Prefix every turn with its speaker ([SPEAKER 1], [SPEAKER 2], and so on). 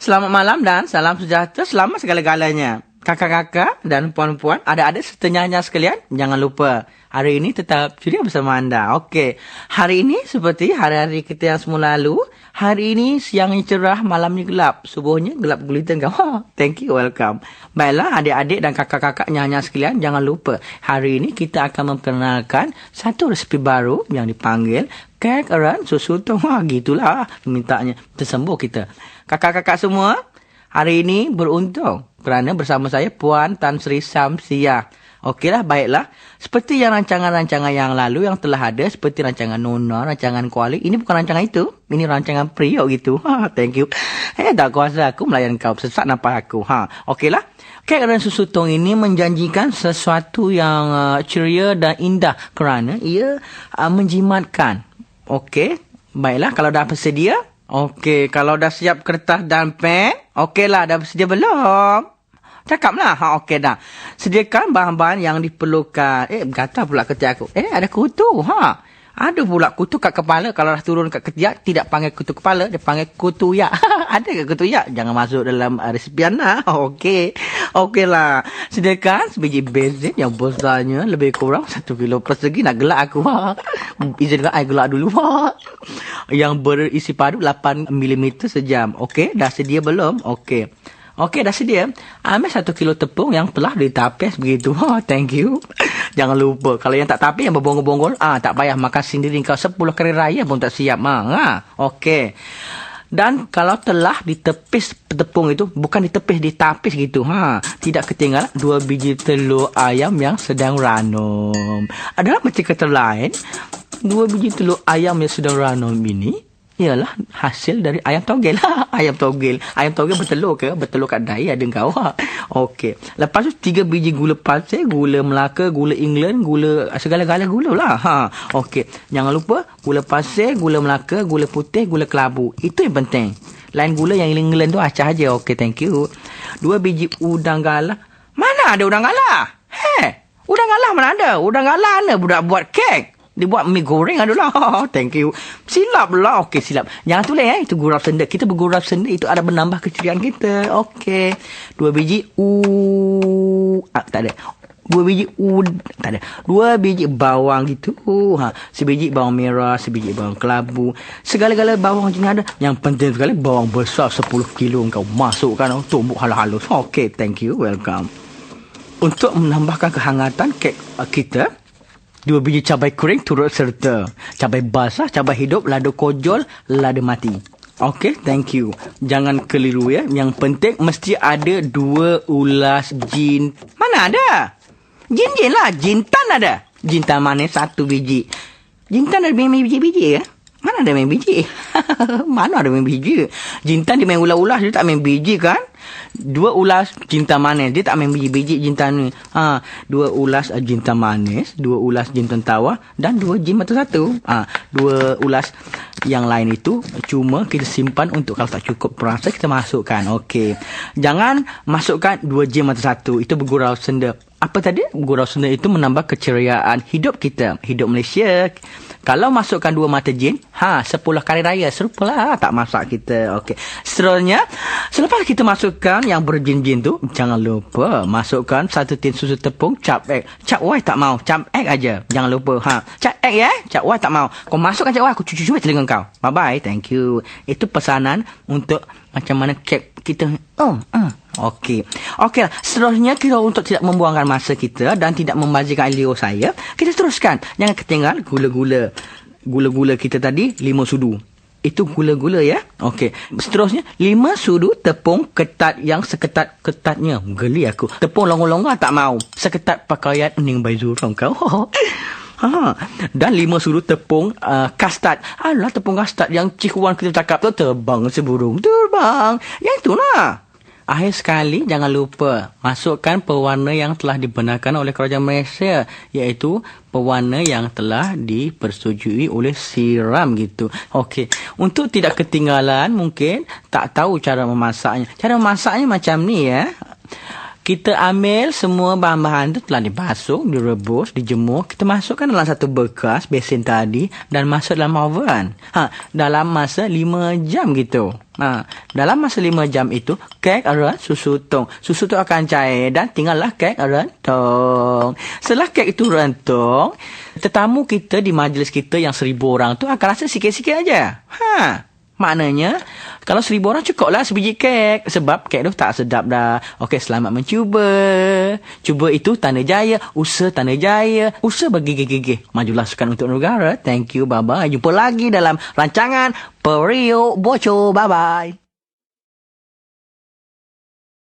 [SPEAKER 1] Selamat malam dan salam sejahtera selamat segala-galanya. Kakak-kakak dan puan-puan, adik-adik serta sekalian, jangan lupa hari ini tetap ceria bersama anda. Okey, hari ini seperti hari-hari kita yang semula lalu, hari ini siangnya cerah, malamnya gelap, subuhnya gelap gulita. Oh, thank you, welcome. Baiklah adik-adik dan kakak-kakak nyanyi sekalian, jangan lupa hari ini kita akan memperkenalkan satu resipi baru yang dipanggil kek erat susu tu. Wah, gitulah mintanya. Tersembuh kita. Kakak-kakak semua, hari ini beruntung kerana bersama saya Puan Tan Sri Samsia. Okeylah, baiklah. Seperti yang rancangan-rancangan yang lalu yang telah ada, seperti rancangan Nona, rancangan Kuali, ini bukan rancangan itu. Ini rancangan Priok gitu. Ha, thank you. Eh, tak kuasa aku melayan kau. Sesat nampak aku. Ha, okeylah. Kek dan susu tong ini menjanjikan sesuatu yang uh, ceria dan indah kerana ia uh, menjimatkan. Okey, baiklah kalau dah bersedia, Okey, kalau dah siap kertas dan pen, okeylah dah bersedia belum? Cakaplah. Ha, okey dah. Sediakan bahan-bahan yang diperlukan. Eh, kata pula ketiak aku. Eh, ada kutu. Ha. Ada pula kutu kat kepala. Kalau dah turun kat ketiak, tidak panggil kutu kepala. Dia panggil kutu yak. ada ke kutu yak? Jangan masuk dalam uh, resipi anda. Okey. Okeylah. Sediakan sebiji benzin yang besarnya lebih kurang satu kilo persegi. Nak gelak aku. Ha. Izinkan saya gelak dulu. Ha. Yang berisi padu 8 mm sejam. Okey. Dah sedia belum? Okey. Okey, dah sedia. Ambil satu kilo tepung yang telah ditapis begitu. Ha, thank you. Jangan lupa. Kalau yang tak tapis, yang berbonggol-bonggol, ah tak payah makan sendiri. Kau sepuluh kali raya pun tak siap. Ha. Okey. Dan kalau telah ditepis tepung itu, bukan ditepis, ditapis gitu. Ha, tidak ketinggalan dua biji telur ayam yang sedang ranum. Adalah macam kata lain, dua biji telur ayam yang sedang ranum ini ialah hasil dari ayam togel. ayam togel. Ayam togel bertelur ke? Bertelur kat dai ada kau. Okey. Lepas tu tiga biji gula pasir, gula Melaka, gula England, gula segala-gala gula lah. Ha. Okey. Jangan lupa gula pasir, gula Melaka, gula putih, gula kelabu. Itu yang penting. Lain gula yang England tu acah aja. Okey, thank you. Dua biji udang galah. Mana ada udang galah? Heh. Udang galah mana ada? Udang galah mana budak buat kek? Dia buat mie goreng adalah. Thank you. Silap lah. Okey, silap. Jangan tulis eh. Itu gurau senda. Kita bergurau senda itu ada menambah keceriaan kita. Okey. Dua biji u ah, tak ada. Dua biji u tak ada. Dua biji bawang gitu. Ha, sebiji bawang merah, sebiji bawang kelabu. Segala-gala bawang jenis ada. Yang penting sekali bawang besar 10 kilo kau masukkan oh, tumbuk halus-halus. Okey, thank you. Welcome. Untuk menambahkan kehangatan kek kita, Dua biji cabai kering turut serta. Cabai basah, cabai hidup, lada kojol, lada mati. Okey, thank you. Jangan keliru ya. Yang penting mesti ada dua ulas jin. Mana ada? Jin-jin lah. Jintan ada. Jintan manis satu biji. Jintan ada biji-biji ya? Mana ada main biji? Mana ada main biji? Jintan dia main ulas-ulas, dia tak main biji kan? Dua ulas jintan manis. Dia tak main biji-biji jintan ni. Ha, dua ulas jintan manis, dua ulas jintan tawar dan dua jin mata satu. Ha, dua ulas yang lain itu cuma kita simpan untuk kalau tak cukup perasa kita masukkan. Okey. Jangan masukkan dua jin mata satu. Itu bergurau senda. Apa tadi? Bergurau senda itu menambah keceriaan hidup kita. Hidup Malaysia. Kalau masukkan dua mata jin, ha, sepuluh kali raya. Serupalah tak masak kita. Okey. Seterusnya, selepas kita masukkan yang berjin-jin tu, jangan lupa masukkan satu tin susu tepung cap egg. Cap Y tak mau, cap egg aja. Jangan lupa. Ha, cap egg ya. Cap Y tak mau. Kau masukkan cap Y, aku cuci-cuci telinga kau. Bye-bye. Thank you. Itu pesanan untuk macam mana kek kita. Oh, uh. Okey. Okeylah. Seterusnya kita untuk tidak membuangkan masa kita dan tidak membazirkan ilmu saya, kita teruskan. Jangan ketinggal gula-gula. Gula-gula kita tadi lima sudu. Itu gula-gula ya. Okey. Seterusnya lima sudu tepung ketat yang seketat-ketatnya. Geli aku. Tepung longgar-longgar tak mau. Seketat pakaian Ning Baizurong kau. Ha. Dan lima sudu tepung uh, kastad. Alah tepung kastad yang cikuan kita cakap tu terbang seburung. Terbang. Yang itulah. Akhir sekali, jangan lupa masukkan pewarna yang telah dibenarkan oleh kerajaan Malaysia. Iaitu pewarna yang telah dipersetujui oleh siram gitu. Okey. Untuk tidak ketinggalan, mungkin tak tahu cara memasaknya. Cara memasaknya macam ni ya. Kita ambil semua bahan-bahan itu telah dibasuh, direbus, dijemur. Kita masukkan dalam satu bekas, besin tadi dan masuk dalam oven. Ha, dalam masa 5 jam gitu. Ha, dalam masa lima jam itu, kek susu tong. Susu tu akan cair dan tinggallah kek rentung. Setelah kek itu rentung, tetamu kita di majlis kita yang seribu orang tu akan rasa sikit-sikit aja. Ha, maknanya kalau seribu orang cukuplah sebiji kek. Sebab kek tu tak sedap dah. Okey, selamat mencuba. Cuba itu tanda jaya. Usaha tanda jaya. Usaha bagi gigi-gigi. Majulah sukan untuk negara. Thank you. Bye-bye. Jumpa lagi dalam rancangan Periuk Bocor. Bye-bye.